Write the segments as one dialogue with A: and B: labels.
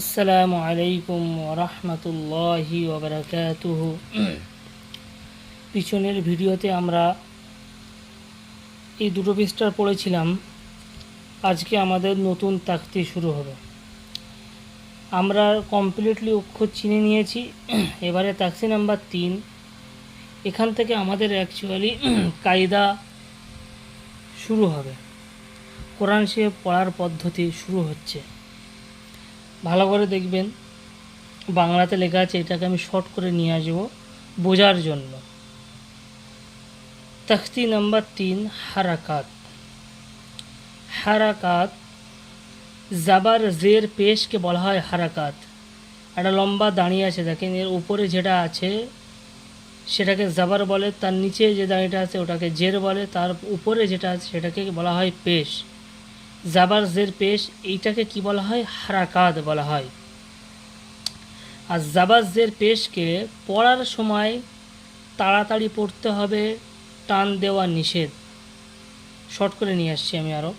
A: আসসালামু আলাইকুম রহমতুল্লাহি ওবরাকাতুহ। পিছনের ভিডিওতে আমরা এই দুটো পৃষ্ঠার পড়েছিলাম। আজকে আমাদের নতুন তাকতি শুরু হবে। আমরা কমপ্লিটলি অক্ষর চিনে নিয়েছি। এবারে তাকসি নাম্বার তিন। এখান থেকে আমাদের অ্যাকচুয়ালি কায়দা শুরু হবে। কোরআন শরীফ পড়ার পদ্ধতি শুরু হচ্ছে। ভালো করে দেখবেন। বাংলাতে লেখা আছে, এটাকে আমি শর্ট করে নিয়ে আসব বোঝার জন্য। তখতি নাম্বার তিন, হারাকাত। হারাকাত, জাবার জের পেশকে বলা হয় হারাকাত। একটা লম্বা দাঁড়িয়ে আছে, দেখেন এর উপরে যেটা আছে, সেটাকে জাবার বলে, তার নিচে যে দাঁড়িয়েটা আছে, ওটাকে জের বলে, তার উপরে যেটা আছে, সেটাকে বলা হয় পেশ। জাবার জের পেশ, এইটাকে কি বলা হয়? হারাকাত বলা হয়। আর জাবার জের পেশকে পড়ার সময় তাড়াতাড়ি পড়তে হবে, টান দেওয়া নিষেধ। শর্ট করে নিয়ে আসছি আমি আরও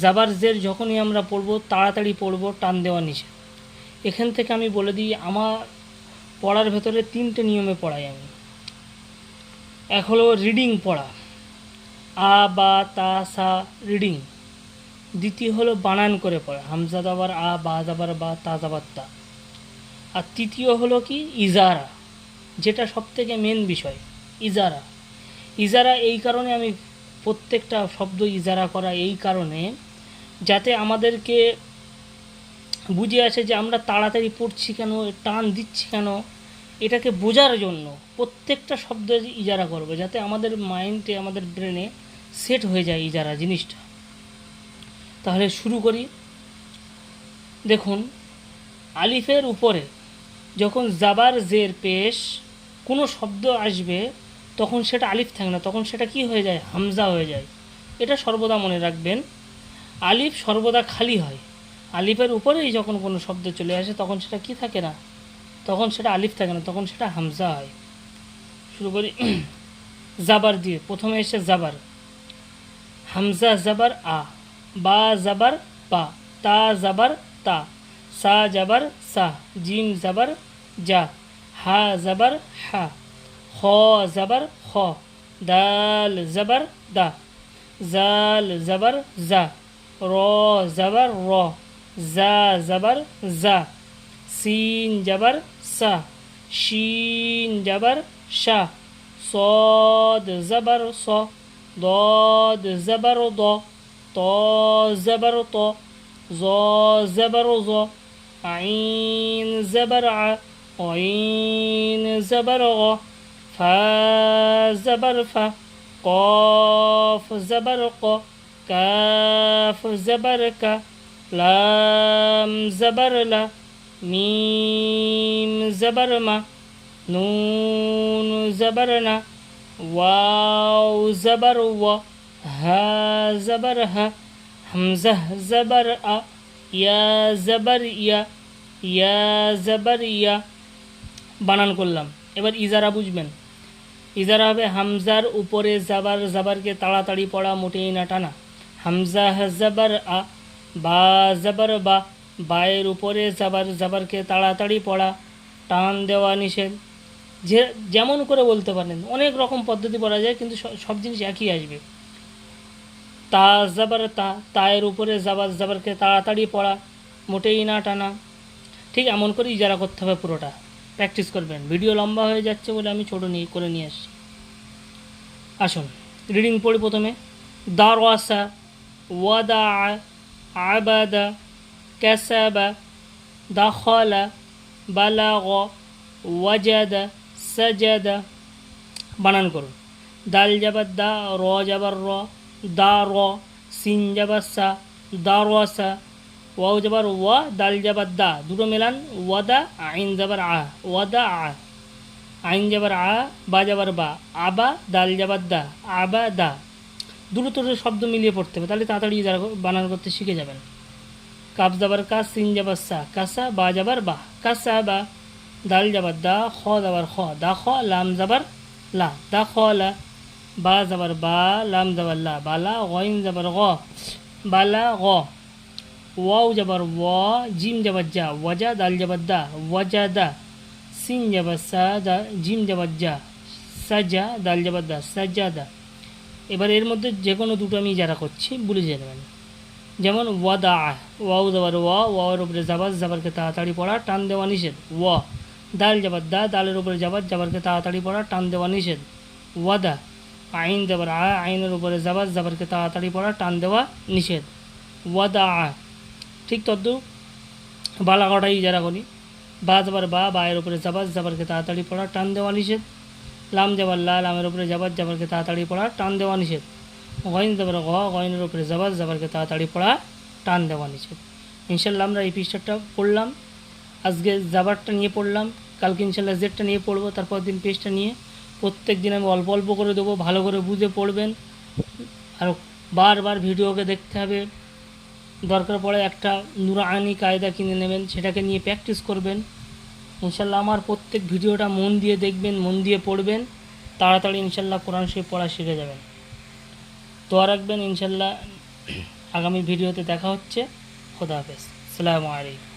A: জাবার জের যখনই আমরা পড়ব, তাড়াতাড়ি পড়ব, টান দেওয়া নিষেধ। এখান থেকে আমি বলে দিই, আমার পড়ার ভেতরে তিনটে নিয়মে পড়াই আমি। এক হলো রিডিং পড়া। আ, বা, তা, সা, রিডিং। দ্বিতীয় হলো বানান করে পড়া, হামজা দাবার আ, বা দাবার বা, তা দাবার তা। আর তৃতীয় হলো কি? ইজারা, যেটা সব থেকে মেন বিষয়, ইজারা। ইজারা এই কারণে আমি প্রত্যেকটা শব্দ ইজারা করা এই কারণে, যাতে আমাদেরকে বুঝে আসে যে আমরা তাড়াতাড়ি পড়ছি কেন, টান দিচ্ছি কেন, এটাকে বোঝার জন্য প্রত্যেকটা শব্দ ইজারা করবে, যাতে আমাদের মাইন্ডে আমাদের ব্রেনে সেট হয়ে যায় ইজারা, জিনিসটা। তাহলে শুরু করি। দেখুন, আলিফের উপরে যখন জাবার জের পেশ কোনো শব্দ আসবে, তখন সেটা আলিফ থাকে না, তখন সেটা কি হয়ে যায়? হামজা হয়ে যায়। এটা সর্বদা মনে রাখবেন, আলিফ সর্বদা খালি হয়। আলিফের উপরেই যখন কোনো শব্দ চলে আসে, তখন সেটা কি থাকে না? তখন সেটা আলিফ থাকে না, তখন সেটা হামজা হয়। শুরু করি। জাবার দিয়ে, প্রথমে এসে জাবার। হামজা, জাবার, আ। বা জাবার পা তা জাবার তা সা জাবার সা জিম জাবার যা হা জাবার হা খ জাবার খ দাল জাবার দা জাল জাবার জা র জাবার র জা জাবার জা সিন জাবার সা শিন জাবার শা صاد زبر ص ضاد زبر ض ط زبر ط ظ زبر ظ عين زبر ع عين زبر غ فا زبر ف قاف زبر ق كاف زبر ك لام زبر لا ميم زبر ما نون زبرنا واو زبر و হা জবর হা, হামজা জবর আ, ইয়া জবর ইয়া ইয়া জবর ইয়া। বানান করলাম। এবার ইজারা বুঝবেন। ইজারা হবে হামজার উপরে জাবার জাবারকে তাড়াতাড়ি পড়া মোটেই না টানা। হামজা জবর আ, বা জবর বা, বায়ের উপরে জাবার জাবারকে তাড়াতাড়ি পড়া, টান দেওয়া নিষেধ। যে, যেমন করে বলতে পারেন। অনেক রকম পদ্ধতি পড়া যায়, কিন্তু সব জিনিস একই আসবে। তা জাবার, তা তায়ের উপরে জাবার, জাবারকে তাড়াতাড়ি পড়া, মোটেই না টানা। ঠিক এমন করে ইজারা করতে হবে পুরোটা। প্র্যাকটিস করবেন। ভিডিও লম্বা হয়ে যাচ্ছে বলে আমি ছোটো নিয়ে, করে নিয়ে আসছি। আসুন। রিডিং পড়ি প্রথমে। দারওয়াসা, ওয়াদা, আবাদা, কাসাবা, দাখলা, বালাগ, ওয়াজাদা, সাজাদা। বানান করুন। দাল যাবার দা, র যাবার র দা র সিন যাবার সা দা রসা ওয়াও যাবার ওয়া, দাল যাবার দা, দুটো মেলান ওয়াদা আইন যাবার আ ওয়াদা আ। আইন যাবার আ, বা যাবার বা আবা দাল যাবার দা আবা দা। দুটো দুটো শব্দ মিলিয়ে পড়তে হবে, তাহলে তাড়াতাড়ি যারা বানান করতে শিখে যাবেন। কাপ যাবার কা, সিন যাবার সা কাসা বা যাবার বা কাসা বা, দাল যাবার দা, খ যাবার খ, দা খ, লাম যাবার লা, দা খ, লা। বা যাবার বা, লাম যাবার লা, বালা, গইন যাবার গ, বালা, গ। ওয়াও যাবার ওয়া জিম যাবার যা ওয়াজা দাল যাবার দা ওয়াজা দা। সিন যাবার সা দা, জিম যাবার যা সাজা দাল যাবার দা সাজা দা। এবার এর মধ্যে যে কোনো দুটো আমি যারা করছি বলে যাবেন যেমন ওয়া ওয়াদা, ওয়াও যাবার ওয়া ওয়ার উপরে জাবার জাবারকে তাড়াতাড়ি পড়া, টান দেওয়া নিষেধ। ওয়া দাল যাবার দা, দালের উপরে যাবার জাবারকে তাড়াতাড়ি পড়া, টান দেওয়া নিষেধ। ওয়াদা আইন যাবার আ, আইনের উপরে জাবার জাবারকে তাড়াতাড়ি পড়া, টান দেওয়া নিষেধ। ওয়াদা আ। ঠিক তদ্দু। বালাগটাই যারা করি। বা যাবার বা, বায়ের উপরে জাবার জাবারকে তাড়াতাড়ি পড়া, টান দেওয়া নিষেধ। লাম যাবার লা, লামের উপরে যাবার জাবারকে তাড়াতাড়ি পড়া, টান দেওয়া নিষেধ। গয়ন যাবার গ গয়নের উপরে জাবার জাবারকে তাড়াতাড়ি পড়া, টান দেওয়া নিষেধ। ইনশাল্লাহ আমরা এই পৃষ্ঠাটা পড়লাম। আজকে জাবারটা নিয়ে পড়লাম। কালকে ইনশাল্লাহ জেডটা নিয়ে পড়ব, তারপর দিন পেজটা নিয়ে। প্রত্যেক দিন আমি অল্প অল্প করে দেবো, ভালো করে বুঝে পড়বেন। আর বারবার ভিডিওকে দেখতে হবে। দরকার পড়ে একটা নুরানি কায়দা কিনে নেবেন, সেটাকে নিয়ে প্র্যাকটিস করবেন। ইনশাল্লাহ আমার প্রত্যেক ভিডিওটা মন দিয়ে দেখবেন, মন দিয়ে পড়বেন। তাড়াতাড়ি ইনশাল্লাহ কোরআন শরীফ পড়া শিখে যাবেন। দোয়া রাখবেন ইনশাল্লাহ। আগামী ভিডিওতে দেখা হচ্ছে। খোদা হাফেজ। সালামু আলাইকুম।